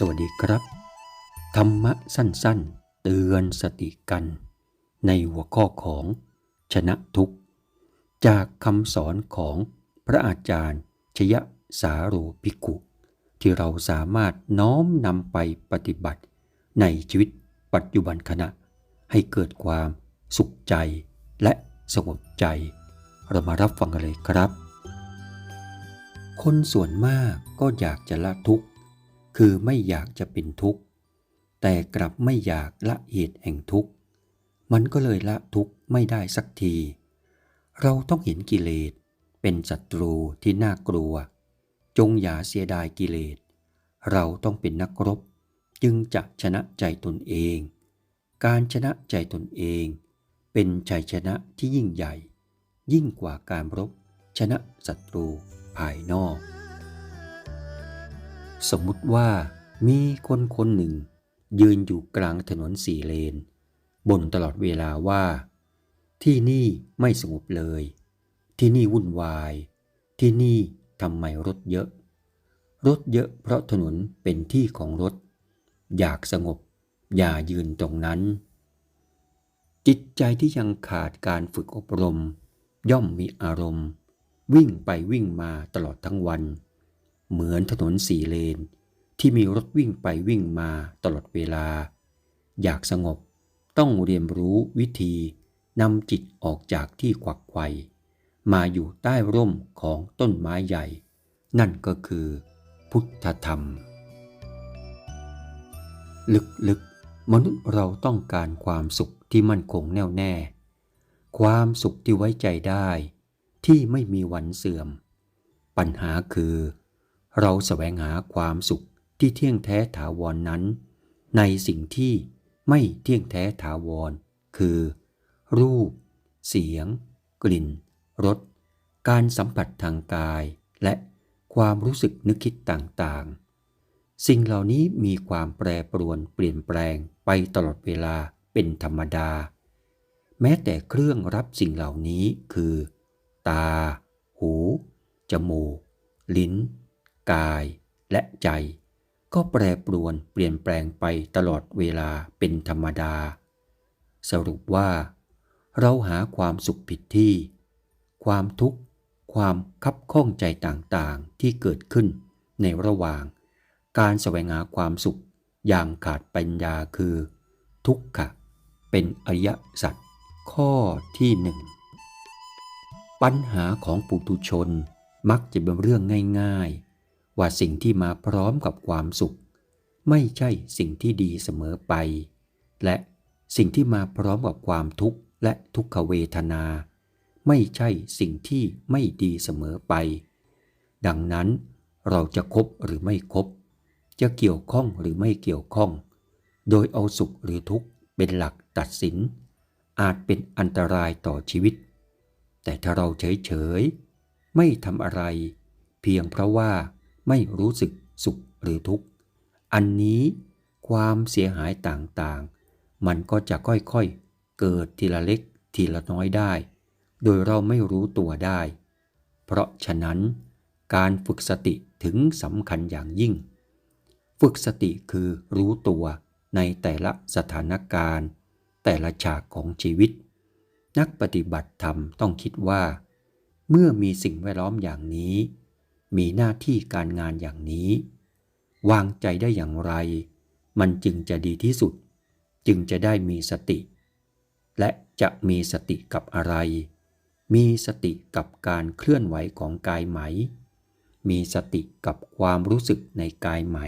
สวัสดีครับ ธรรมะสั้นๆ เตือนสติกัน ในหัวข้อของชนะทุกข์ จากคำสอนของพระอาจารย์ ชยสาโรภิกุ ที่เราสามารถน้อมนำไปปฏิบัติ ในชีวิตปัจจุบันขณะ ให้เกิดความสุขใจและสงบใจ เรามารับฟังกันเลยครับ คนส่วนมากก็อยากจะละทุกข์ คือไม่อยากจะเป็นทุกข์ แต่กลับไม่อยากละเหตุแห่งทุกข์ มันก็เลยละทุกข์ไม่ได้สักที เราต้องเห็นกิเลสเป็นศัตรูที่น่ากลัว จงอย่าเสียดายกิเลส เราต้องเป็นนักรบ จึงจะชนะใจตนเอง การชนะใจตนเอง เป็นชัยชนะที่ยิ่งใหญ่ ยิ่งกว่าการรบชนะศัตรูภายนอก สมมุติว่ามีคนคนหนึ่ง ยืนอยู่กลางถนนสี่เลนบ่นตลอดเวลาว่า ที่นี่ไม่สงบเลย ที่นี่วุ่นวาย ที่นี่ทำไมรถเยอะ รถเยอะเพราะถนนเป็นที่ของรถ อยากสงบ อย่ายืนตรงนั้น จิตใจที่ยังขาดการฝึกอบรม ย่อมมีอารมณ์ วิ่งไปวิ่งมาตลอดทั้งวัน เหมือนถนนสี่เลน ที่มีรถวิ่งไปวิ่งมาตลอดเวลา อยากสงบต้องเรียนรู้วิธีนำจิตออกจากที่ขวักไขวมาอยู่ใต้ร่มของต้นไม้ใหญ่ นั่นก็คือ พุทธธรรม ลึกๆ มนุษย์เราต้องการความสุขที่มั่นคงแน่วแน่ ความสุขที่ไว้ใจได้ ที่ไม่มีวันเสื่อม ปัญหาคือ เราแสวงหาความสุขที่เที่ยงแท้ถาวรนนั้น ในสิ่งที่ไม่เที่ยงแท้ถาวร คือ รูป เสียง กลิ่น รส การสัมผัสทางกาย และความรู้สึกนึกคิดต่างๆ สิ่งเหล่านี้มีความแปรปรวนเปลี่ยนแปลงไปตลอดเวลาเป็นธรรมดา แม้แต่เครื่องรับสิ่งเหล่านี้คือ ตา หู จมูก ลิ้น กายและใจ ก็แปรปรวนเปลี่ยนแปลงไปตลอดเวลาเป็นธรรมดา สรุปว่า เราหาความสุขผิดที่ ความทุกข์ ความคับข้องใจต่างๆที่เกิดขึ้น ในระหว่าง การแสวงหาความสุขอย่างขาดปัญญาคือ ทุกขะ เป็นอริยสัจข้อที่หนึ่งปัญหาของปุถุชนมักจะเป็นเรื่องง่าย ๆ ว่าสิ่งที่มาพร้อมกับความสุข ไม่ใช่สิ่งที่ดีเสมอไป และสิ่งที่มาพร้อมกับความทุกข์และทุกขเวทนา ไม่ใช่สิ่งที่ไม่ดีเสมอไป ดังนั้นเราจะคบหรือไม่คบ จะเกี่ยวข้องหรือไม่เกี่ยวข้อง โดยเอาสุขหรือทุกข์เป็นหลักตัดสิน อาจเป็นอันตรายต่อชีวิต แต่ถ้าเราเฉยๆไม่ทำอะไร เพียงเพราะว่า ไม่รู้สึกสุขหรือทุกข์ อันนี้ความเสียหายต่างๆ มันก็จะค่อยๆ เกิดทีละเล็กทีละน้อยได้ โดยเราไม่รู้ตัวได้ เพราะฉะนั้น การฝึกสติถึงสำคัญอย่างยิ่ง ฝึกสติคือรู้ตัวในแต่ละสถานการณ์ แต่ละฉากของชีวิต นักปฏิบัติธรรมต้องคิดว่า เมื่อมีสิ่งแวดล้อมอย่างนี้ มีหน้าที่การงานอย่างนี้ วางใจได้อย่างไร มันจึงจะดีที่สุด จึงจะได้มีสติ และจะมีสติกับอะไร มีสติกับการเคลื่อนไหวของกายไหม มีสติกับความรู้สึกในกายไหม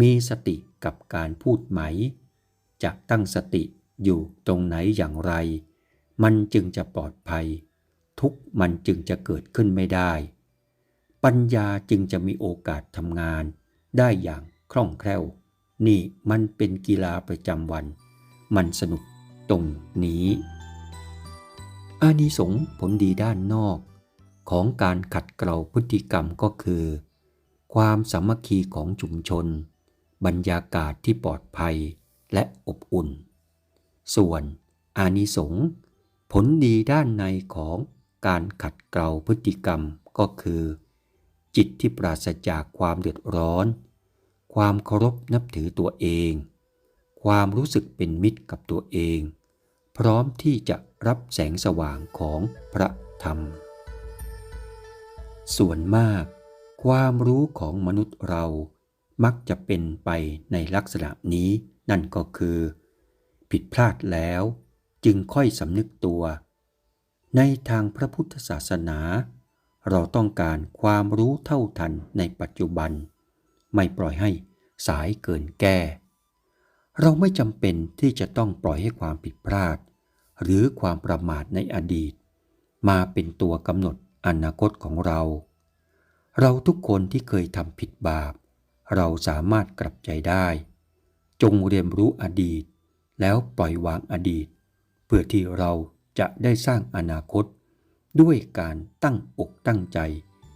มีสติกับการพูดไหม จะตั้งสติอยู่ตรงไหนอย่างไร มันจึงจะปลอดภัย ทุกมันจึงจะเกิดขึ้นไม่ได้ ปัญญาจึงจะมีโอกาสทำงาน ได้อย่างคล่องแคล่ว นี่มันเป็นกีฬาประจำวัน มันสนุกตรงนี้ อานิสงส์ผลดีด้านนอก ของการขัดเกลาพฤติกรรมก็คือ ความสามัคคีของชุมชน บรรยากาศที่ปลอดภัยและอบอุ่น ส่วนอานิสงส์ผลดีด้านในของการขัดเกลาพฤติกรรมก็คือ จิตที่ปราศจากความเดือดร้อน ความเคารพนับถือตัวเอง ความรู้สึกเป็นมิตรกับตัวเอง พร้อมที่จะรับแสงสว่างของพระธรรม ส่วนมาก ความรู้ของมนุษย์เรามักจะเป็นไปในลักษณะนี้นั่นก็คือ ผิดพลาดแล้วจึงค่อยสำนึกตัว ในทางพระพุทธศาสนา เราต้องการความรู้เท่าทันในปัจจุบัน ไม่ปล่อยให้สายเกินแก้ เราไม่จำเป็นที่จะต้องปล่อยให้ความผิดพลาด หรือความประมาทในอดีต มาเป็นตัวกำหนดอนาคตของเรา เราทุกคนที่เคยทำผิดบาป เราสามารถกลับใจได้ จงเรียนรู้อดีต แล้วปล่อยวางอดีต เพื่อที่เราจะได้สร้างอนาคต ด้วยการตั้งอกตั้งใจ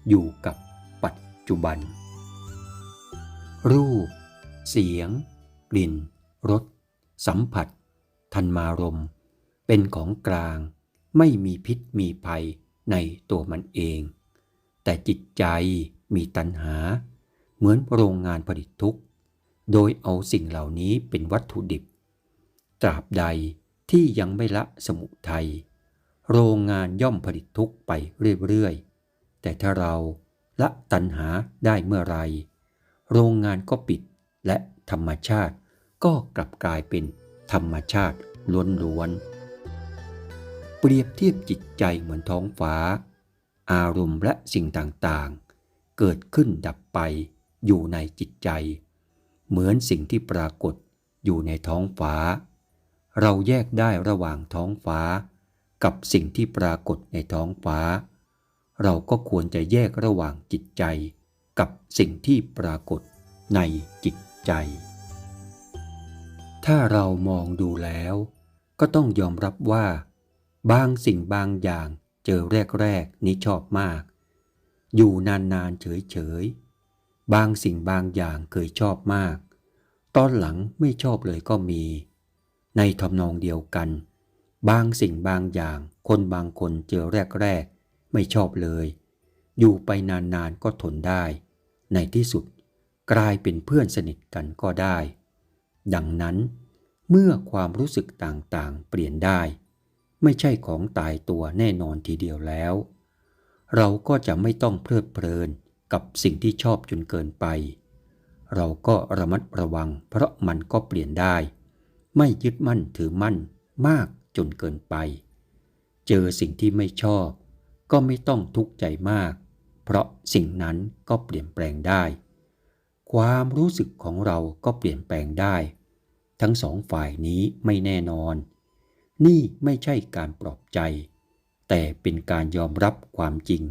อยู่กับปัจจุบัน รูป เสียง กลิ่น รส สัมผัสทันมารม เป็นของกลางไม่มีพิษมีภัยในตัวมันเอง แต่จิตใจมีตัณหา เหมือนโรงงานผลิตทุกข์ โดยเอาสิ่งเหล่านี้เป็นวัตถุดิบ ตราบใดที่ยังไม่ละสมุทัย โรงงานย่อมผลิตทุกข์ไปเรื่อยๆ แต่ถ้าเราละตัณหาได้เมื่อไร โรงงานก็ปิดและธรรมชาติก็กลับกลายเป็นธรรมชาติล้วนๆ เปรียบเทียบจิตใจเหมือนท้องฟ้า อารมณ์และสิ่งต่างๆ เกิดขึ้นดับไปอยู่ในจิตใจ เหมือนสิ่งที่ปรากฏอยู่ในท้องฟ้า เราแยกได้ระหว่างท้องฟ้า กับสิ่งที่ปรากฏในท้องฟ้า เราก็ควรจะแยกระหว่างจิตใจกับสิ่งที่ปรากฏในจิตใจ ถ้าเรามองดูแล้ว ก็ต้องยอมรับว่า บางสิ่งบางอย่างเจอแรกๆนี้ชอบมาก อยู่นานๆเฉยๆ บางสิ่งบางอย่างเคยชอบมาก ตอนหลังไม่ชอบเลยก็มี ในทำนองเดียวกัน บางสิ่งบางอย่างคนบางคนเจอแรกๆ ไม่ชอบเลย อยู่ไปนานๆก็ทนได้ ในที่สุดกลายเป็นเพื่อนสนิทกันก็ได้ ดังนั้น เมื่อความรู้สึกต่างๆ เปลี่ยนได้ ไม่ใช่ของตายตัวแน่นอนทีเดียวแล้ว เราก็จะไม่ต้องเพลิดเพลินกับสิ่งที่ชอบจนเกินไป เราก็ระมัดระวังเพราะมันก็เปลี่ยนได้ ไม่ยึดมั่นถือมั่นมาก จนเกินไป เจอสิ่งที่ไม่ชอบ ก็ไม่ต้องทุกข์ใจมาก เพราะสิ่งนั้นก็เปลี่ยนแปลงได้ ความรู้สึกของเราก็เปลี่ยนแปลงได้ ทั้งสองฝ่ายนี้ไม่แน่นอน นี่ไม่ใช่การปลอบใจ แต่เป็นการยอมรับความจริง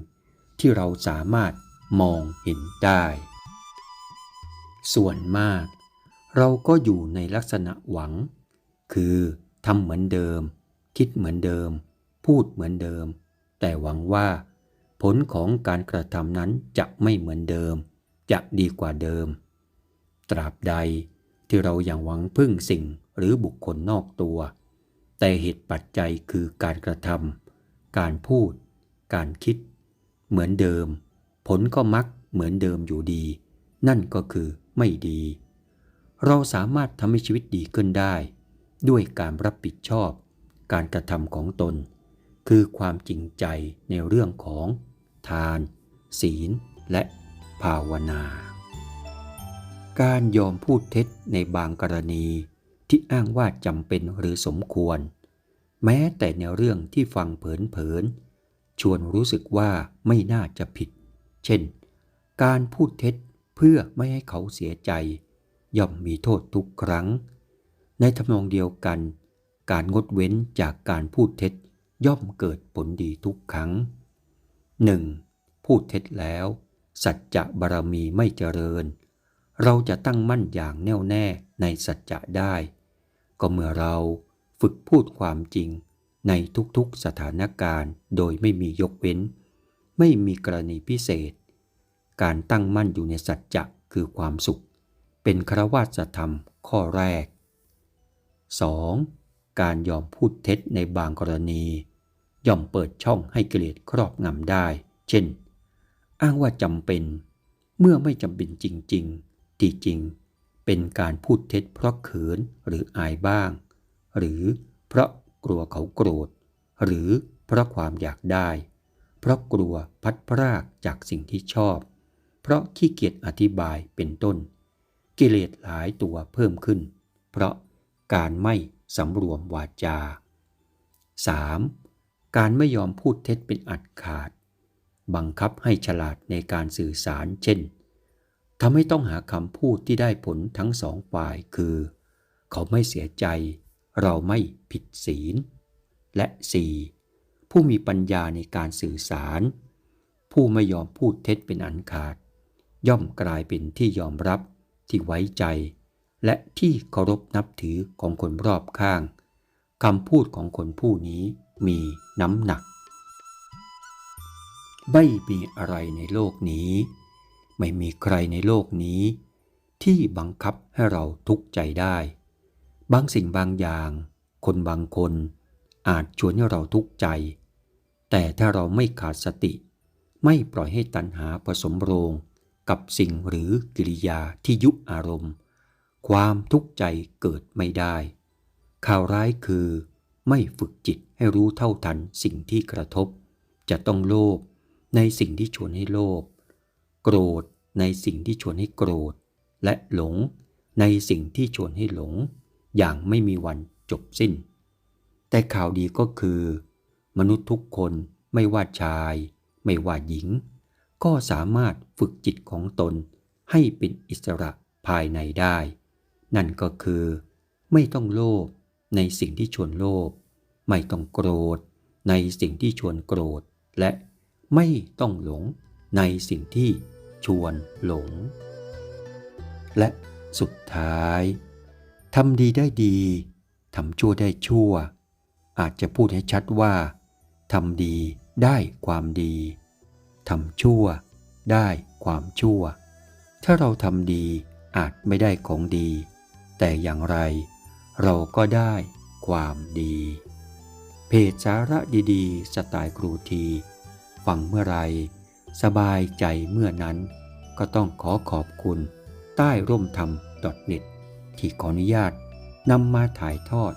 ที่เราสามารถมองเห็นได้ ส่วนมาก เราก็อยู่ในลักษณะหวัง คือ ทำเหมือนเดิม คิดเหมือนเดิม พูดเหมือนเดิม แต่หวังว่า ผลของการกระทำนั้นจะไม่เหมือนเดิม จะดีกว่าเดิม ตราบใดที่เรายัางหวังพึ่งสิ่งหรือบุคคลนอกตัว แต่เหตุปัจจัยคือการกระทำการพูด การคิด เหมือนเดิม ผลก็มักเหมือนเดิมอยู่ดี นั่นก็คือไม่ดี เราสามารถทำให้ชีวิตดีขึ้นได้ ด้วยการรับผิดชอบ การกระทำของตน คือความจริงใจในเรื่องของ ทาน ศีล และภาวนา การยอมพูดเท็จในบางกรณีที่อ้างว่าจำเป็นหรือสมควร แม้แต่ในเรื่องที่ฟังเผินๆชวนรู้สึกว่าไม่น่าจะผิด เช่น การพูดเท็จเพื่อไม่ให้เขาเสียใจ ย่อมมีโทษทุกครั้ง ในทำนองเดียวกัน การงดเว้นจากการพูดเท็จย่อมเกิดผลดีทุกครั้ง 1. พูดเท็จแล้ว สัจจะบารมีไม่เจริญ เราจะตั้งมั่นอย่างแน่วแน่ในสัจจะได้ ก็เมื่อเราฝึกพูดความจริงในทุกๆสถานการณ์โดยไม่มียกเว้น ไม่มีกรณีพิเศษ การตั้งมั่นอยู่ในสัจจะคือความสุข เป็นครวาสธรรมข้อแรก 2. การยอมพูดเท็จในบางกรณี ย่อมเปิดช่องให้เกลียดครอบงำได้ เช่น อ้างว่าจำเป็น เมื่อไม่จำเป็นจริงๆที่จริง เป็นการพูดเท็จเพราะเขินหรืออายบ้าง หรือเพราะกลัวเขาโกรธ หรือเพราะความอยากได้ เพราะกลัวพัดพรากจากสิ่งที่ชอบ เพราะขี้เกียจอธิบายเป็นต้น กิเลสหลายตัวเพิ่มขึ้น เพราะ การไม่สำรวมวาจา 3. การไม่ยอมพูดเท็จเป็นอัดขาด บังคับให้ฉลาดในการสื่อสารเช่นทำให้ต้องหาคำพูดที่ได้ผลทั้งสองฝ่ายคือ เขาไม่เสียใจ เราไม่ผิดศีล และ 4. ผู้มีปัญญาในการสื่อสาร ผู้ไม่ยอมพูดเท็จเป็นอันขาด ย่อมกลายเป็นที่ยอมรับที่ไว้ใจ และที่เคารพนับถือของคนรอบข้างคำพูดของคนผู้นี้มีน้ำหนัก ไม่มีอะไรในโลกนี้ ไม่มีใครในโลกนี้ ที่บังคับให้เราทุกข์ใจได้ บางสิ่งบางอย่าง คนบางคนอาจชวนให้เราทุกข์ใจ แต่ถ้าเราไม่ขาดสติ ไม่ปล่อยให้ตัณหาผสมโรงกับสิ่งหรือกิริยาที่ยุอารมณ์ ความทุกข์ใจเกิดไม่ได้ ข่าวร้ายคือ ไม่ฝึกจิตให้รู้เท่าทันสิ่งที่กระทบ จะต้องโลภในสิ่งที่ชวนให้โลภโกรธในสิ่งที่ชวนให้โกรธ และหลงในสิ่งที่ชวนให้หลง อย่างไม่มีวันจบสิ้น แต่ข่าวดีก็คือ มนุษย์ทุกคนไม่ว่าชาย ไม่ว่าหญิง ก็สามารถฝึกจิตของตนให้เป็นอิสระภายในได้ นั่นก็คือ ไม่ต้องโลภในสิ่งที่ชวนโลภไม่ต้องโกรธ ในสิ่งที่ชวนโกรธ และไม่ต้องหลงในสิ่งที่ชวนหลง และสุดท้ายทำดีได้ดีทำชั่วได้ชั่ว อาจจะพูดให้ชัดว่าทำดีได้ความดีทำชั่วได้ความชั่ว ถ้าเราทำดีอาจไม่ได้ของดี แต่อย่างไรเราก็ได้ความดี เพจสาระดีๆ สไตล์ครูที ฟังเมื่อไร สบายใจเมื่อนั้น ก็ต้องขอขอบคุณ ใต้ร่มธรรม .net ที่ขออนุญาตนำมาถ่ายทอด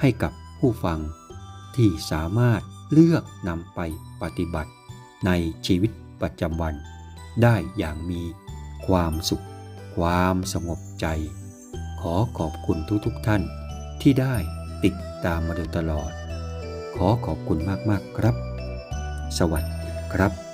ให้กับผู้ฟังที่สามารถเลือกนำไปปฏิบัติ ในชีวิตประจำวัน ได้อย่างมีความสุข ความสงบใจ ขอขอบคุณทุกๆทท่านที่ได้ติดตามมาโดยตลอด ขอขอบคุณมากๆครับ สวัสดีครับ